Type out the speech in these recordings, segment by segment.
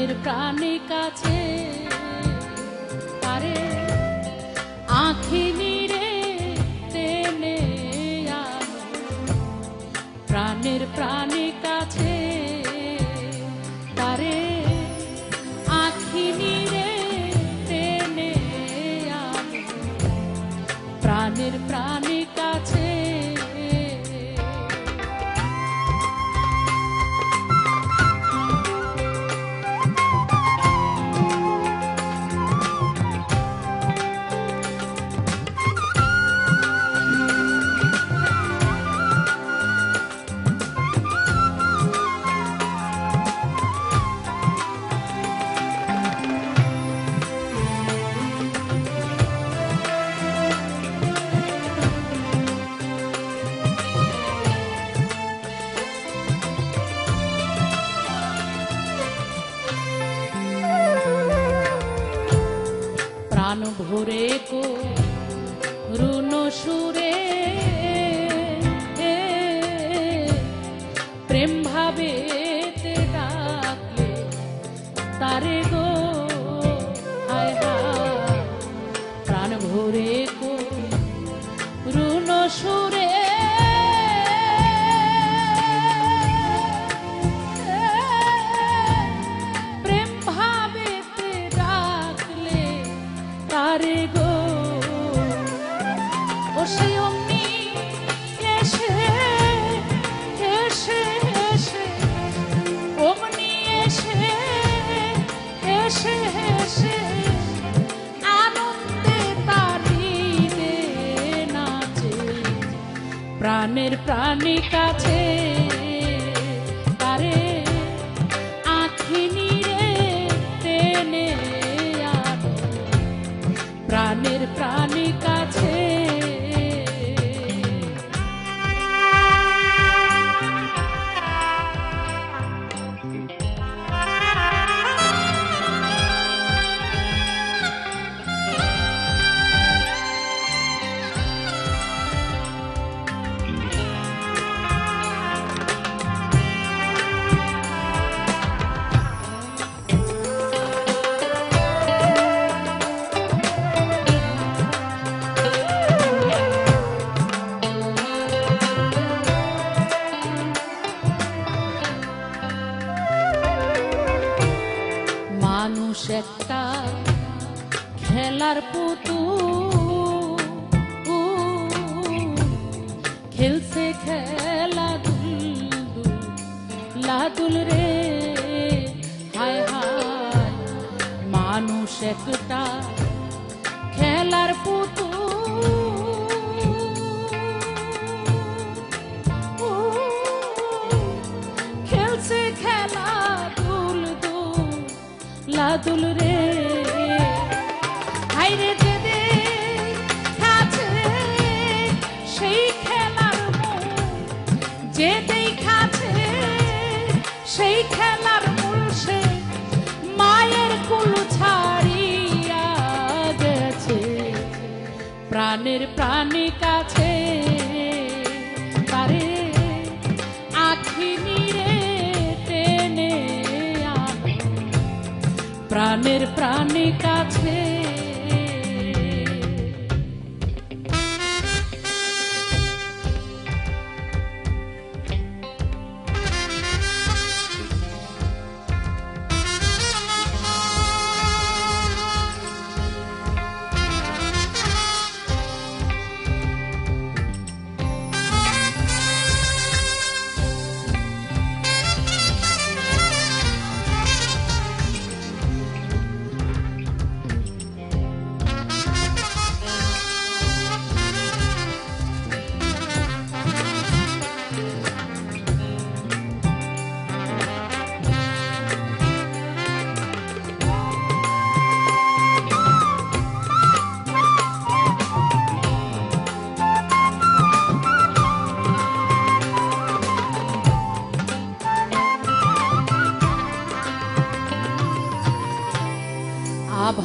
প্রাণের প্রাণে কাছে তারে আখি নিরে আনো। প্রাণের প্রাণে কাছে তারে আখি নিরে আনো। প্রাণের প্রাণে সুরে। প্রেম ভাবে ডাকলে তারে গো, হায় হায়। প্রাণ ভরে গো রুন সুরে। প্রেম ভাবে ডাকলে তারে গো প্রাণের প্রাণী কাছে। মানুষ একটা খেলার পুতু খেলছে খেলা দুল লাদুল রে। হায় হায়, মানুষ একটা খেলার পুতু লাদুল রে। হাইরে সেই খেলার মূল। যে সেই খেলার সে মায়ের কুল ছাড়িয়া গেছে। প্রাণের প্রাণী কাছে প্রাণের প্রাণী কাছে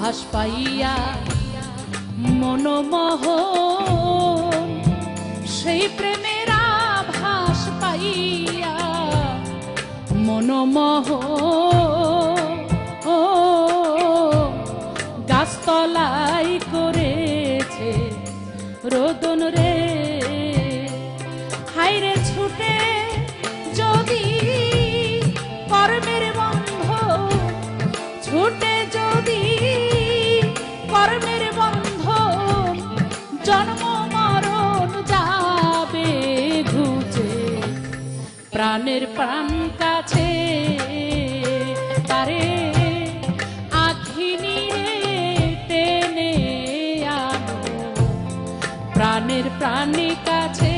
আভাস পাইয়া মনোমহ সেই প্রেমের আভাস পাইয়া মনোমহ গাছতলাই করেছে রোদন রে প্রাণের প্রাণ কাছে। তারে আখিনী টেনে আনো। প্রাণের প্রাণী কাছে।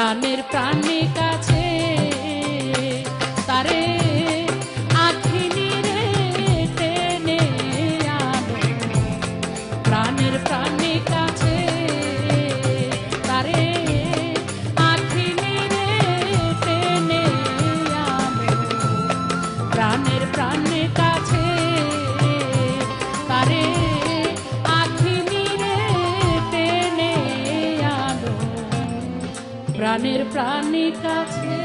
প্রাণের প্রাণী কাছে। তারে আখিনী প্রাণের প্রাণী কাছে। প্রাণের প্রাণের প্রাণী কাছে